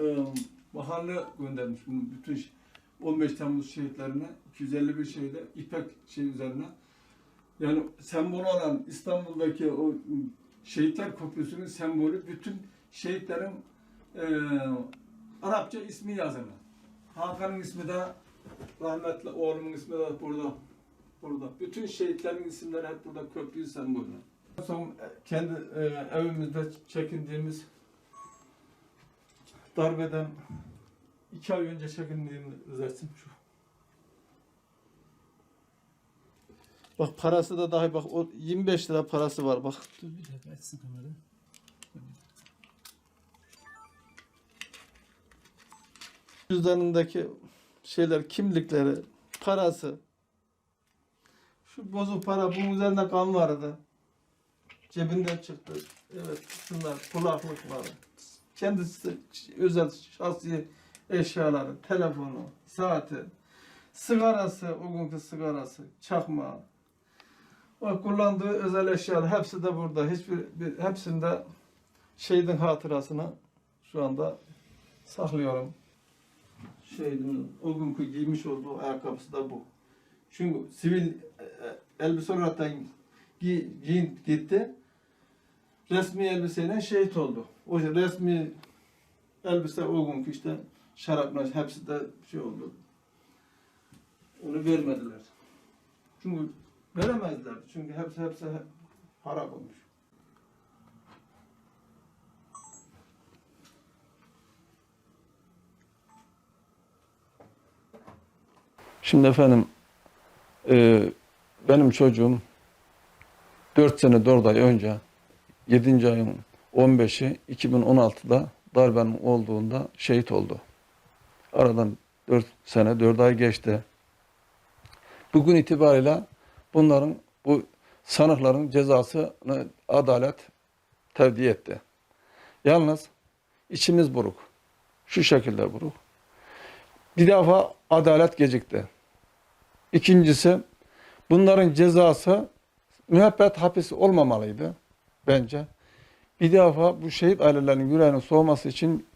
e, mahalle göndermiş bu bütün ş- 15 Temmuz şehitlerine 251 şeyde İpek şey üzerine yani sembol olan İstanbul'daki o şehitler köprüsünün sembolü bütün şehitlerin e, Arapça ismi yazılı. Hakan'ın ismi de rahmetli oğlumun ismi de burada. Burada. Bütün şehitlerin isimleri hep burada köprü sembolü. Son kendi e, evimizde çekindiğimiz darbeden iki ay önce çekindiğim resim şu. Bak parası da dahi bak o 25 lira parası var bak. Dur bir dakika açsın kamerayı. Cüzdanındaki şeyler, kimlikleri, parası. Şu bozuk para bunun üzerinde kan vardı. Cebinden çıktı. Evet şunlar kulaklıkları. Kendisi özel şahsi eşyaları, telefonu, saati, sigarası, o günkü sigarası, çakmağı. O kullandığı özel eşyalar hepsi de burada. Hiçbir bir, hepsinde şehidin hatırasını şu anda saklıyorum. Şehidin o günkü giymiş olduğu ayakkabısı da bu. Çünkü sivil e, elbise olarak gi, giyin gitti. Resmi elbiseyle şehit oldu. O resmi elbise o günkü işte şaraplar hepsi de şey oldu. Onu vermediler. Çünkü veremezler. Çünkü hepsi hepsi harap olmuş. Şimdi efendim e, benim çocuğum 4 sene 4 ay önce 7. ayın 15'i 2016'da darbenin olduğunda şehit oldu. Aradan 4 sene 4 ay geçti. Bugün itibariyle bunların bu sanıkların cezasını adalet tevdi etti. Yalnız içimiz buruk. Şu şekilde buruk. Bir defa adalet gecikti. İkincisi bunların cezası müebbet hapis olmamalıydı bence. Bir defa bu şehit ailelerinin yüreğinin soğuması için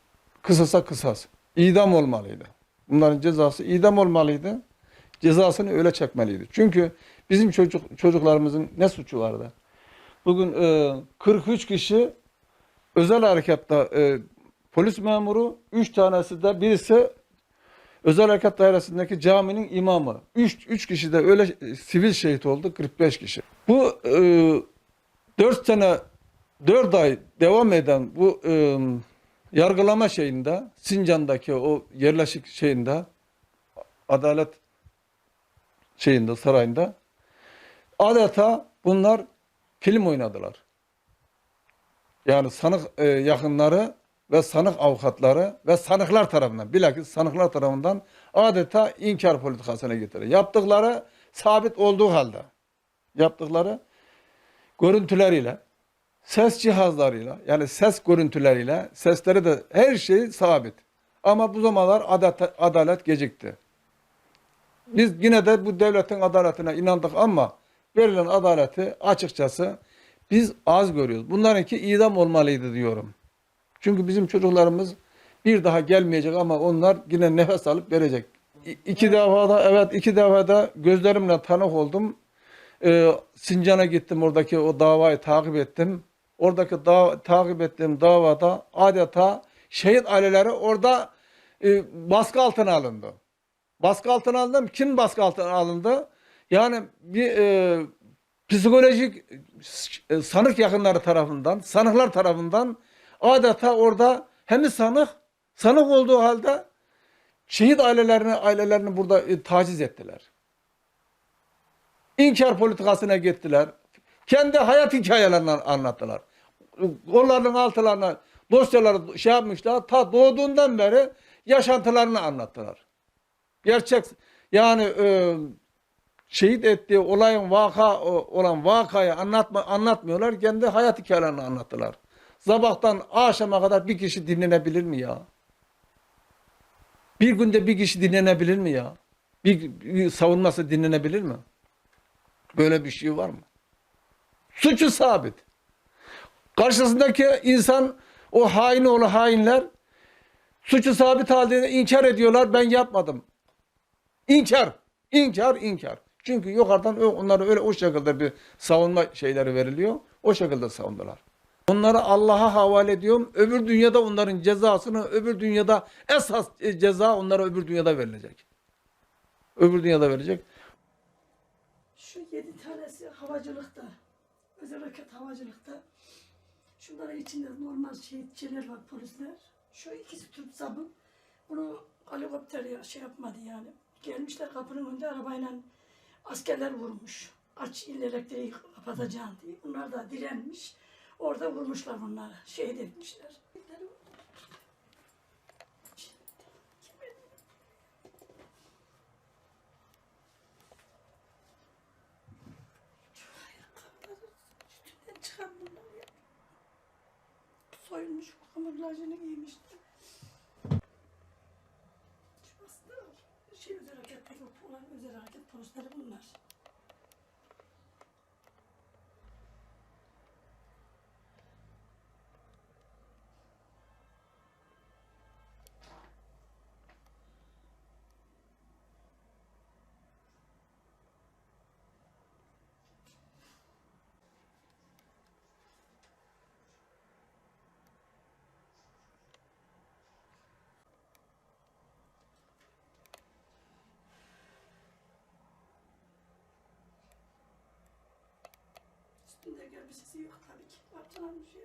kısasa kısas. İdam olmalıydı. Bunların cezası idam olmalıydı. Cezasını öyle çekmeliydi. Çünkü bizim çocuk çocuklarımızın ne suçu vardı? Bugün e, 43 kişi özel harekatta e, polis memuru, 3 tanesi de birisi Özel Harekat Dairesi'ndeki caminin imamı. 3 3 kişi de öyle e, sivil şehit oldu 45 kişi. Bu e, 4 sene 4 ay devam eden bu e, yargılama şeyinde Sincan'daki o yerleşik şeyinde adalet şeyinde sarayında adeta bunlar film oynadılar. Yani sanık e, yakınları ve sanık avukatları ve sanıklar tarafından, bilakis sanıklar tarafından adeta inkar politikasına getirir. Yaptıkları sabit olduğu halde, yaptıkları görüntüleriyle, ses cihazlarıyla, yani ses görüntüleriyle, sesleri de her şey sabit. Ama bu zamanlar adalet, adalet gecikti. Biz yine de bu devletin adaletine inandık ama verilen adaleti açıkçası biz az görüyoruz. Bunlarınki idam olmalıydı diyorum. Çünkü bizim çocuklarımız bir daha gelmeyecek ama onlar yine nefes alıp verecek. İ- İki defa da evet iki defa da gözlerimle tanık oldum. Ee, Sincan'a gittim oradaki o davayı takip ettim. Oradaki da, takip ettiğim davada adeta şehit aileleri orada e, baskı altına alındı. Baskı altına alındı. Kim baskı altına alındı? Yani bir e, psikolojik e, sanık yakınları tarafından, sanıklar tarafından adeta orada hem sanık, sanık olduğu halde şehit ailelerini, ailelerini burada e, taciz ettiler. İnkar politikasına gittiler. Kendi hayat hikayelerini anlattılar. Onların altılarına dosyaları şey yapmışlar. Ta doğduğundan beri yaşantılarını anlattılar. Gerçek yani e, şehit ettiği olayın vaka o- olan vakayı anlatma, anlatmıyorlar. Kendi hayat hikayelerini anlattılar. Sabahtan akşama kadar bir kişi dinlenebilir mi ya? Bir günde bir kişi dinlenebilir mi ya? Bir, bir savunması dinlenebilir mi? Böyle bir şey var mı? Suçu sabit. Karşısındaki insan o hain oğlu hainler suçu sabit halde inkar ediyorlar. Ben yapmadım. İnkar. İnkar, inkar. Çünkü yukarıdan onlara öyle o şekilde bir savunma şeyleri veriliyor. O şekilde savundular. Onları Allah'a havale ediyorum. Öbür dünyada onların cezasını, öbür dünyada esas e, ceza onlara öbür dünyada verilecek. Öbür dünyada verecek. Şu yedi tanesi havacılıkta. Özel harekat havacılıkta. Şunların içinde normal şehitçiler var polisler. Şu ikisi Türk zabı. Bunu helikopter ya şey yapmadı yani. Gelmişler kapının önünde arabayla askerler vurmuş. Aç ille elektriği kapatacağım diye. Bunlar da direnmiş. Orada vurmuşlar bunları. Şehit etmişler. Üstünden çıkan bunlar ya. Soyulmuş kamuflajını giymişti. Şu aslında şey özel hareketteki olan özel hareket polisleri bunlar. Üstünde elbisesi yok tabii ki. Parçalanmış ya.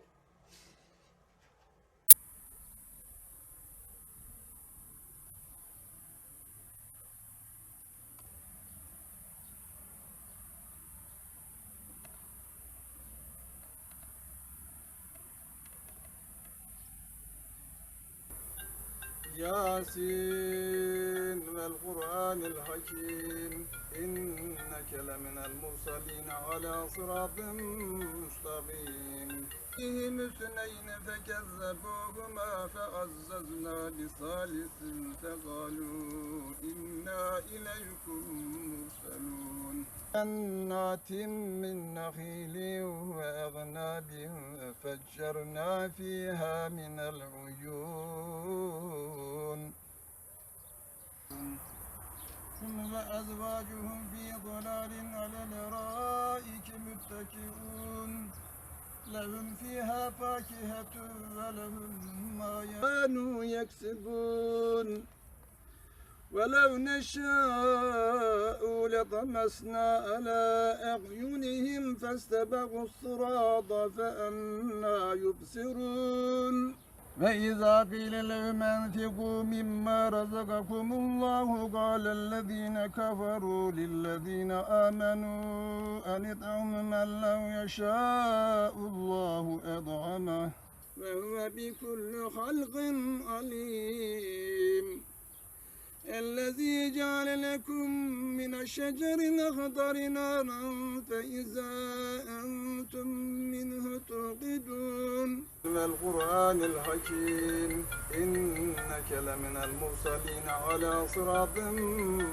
ياسين والقرآن الحكيم إنك لمن المرسلين على صراط مستقيم فيهم اثنين فكذبوهما فعززنا بثالث فقالوا إنا إليكم مرسلون جنات من نخيل وأغناب فجرنا فيها من العيون. ثم أزواجهم في ضلال على الأرائك متكئون. لهم فيها فاكهة ولهم ما كانوا يكسبون. ولو نشاء لطمسنا على أعينهم فاستبقوا الصراط فأنا يبصرون. وإذا قيل لهم أنفقوا مما رزقكم الله قال الذين كفروا للذين آمنوا أن اطعم من لو يشاء الله أطعمه وهو بكل خلق عليم. الذي جعل لكم من الشجر الأخضر نارا فإذا أنتم منه توقدون. والقرآن الحكيم إنك لمن المرسلين على صراط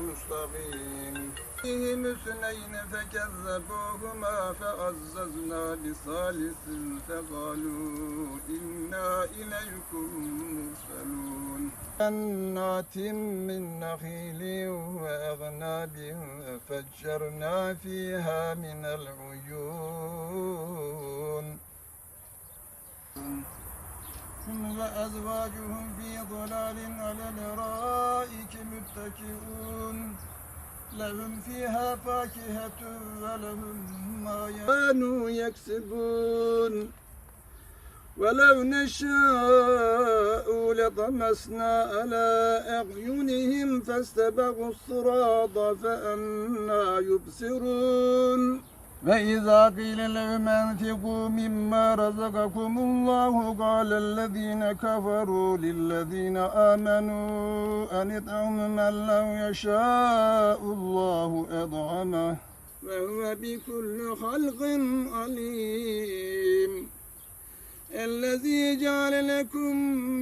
مستقيم. فيهم اثنين فكذبوهما فعززنا بثالث فقالوا إنا إليكم مرسلون. جنات من نخيل وأغناب فجرنا فيها من العيون. ثم أزواجهم في ضلال على الأرائك متكئون. لهم فيها فاكهة ولهم ما كانوا يكسبون. ولو نشاء لطمسنا على أعينهم فاستبقوا الصراط فأنا يبصرون. وإذا قيل لهم أنفقوا مما رزقكم الله قال الذين كفروا للذين آمنوا أن اطعموا من لو يشاء الله أطعمه وهو بكل خلق عليم. الذي جعل لكم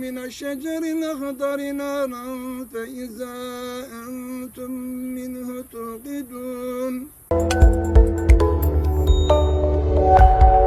من الشجر الأخضر نارا فإذا أنتم منه توقدون. thank you